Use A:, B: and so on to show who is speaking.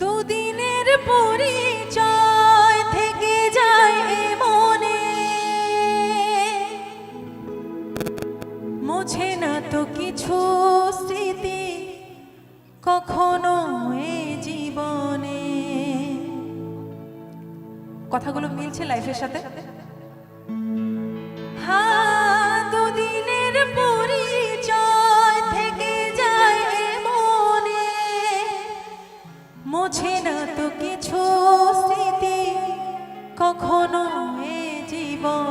A: দুদিনের পরিচয় থেকে যায় মনে। মোছে না তো কিছু স্মৃতি কখনো এ জীবনে। কথাগুলো মিলছে লাইফের সাথে? কখনো এ জীবনে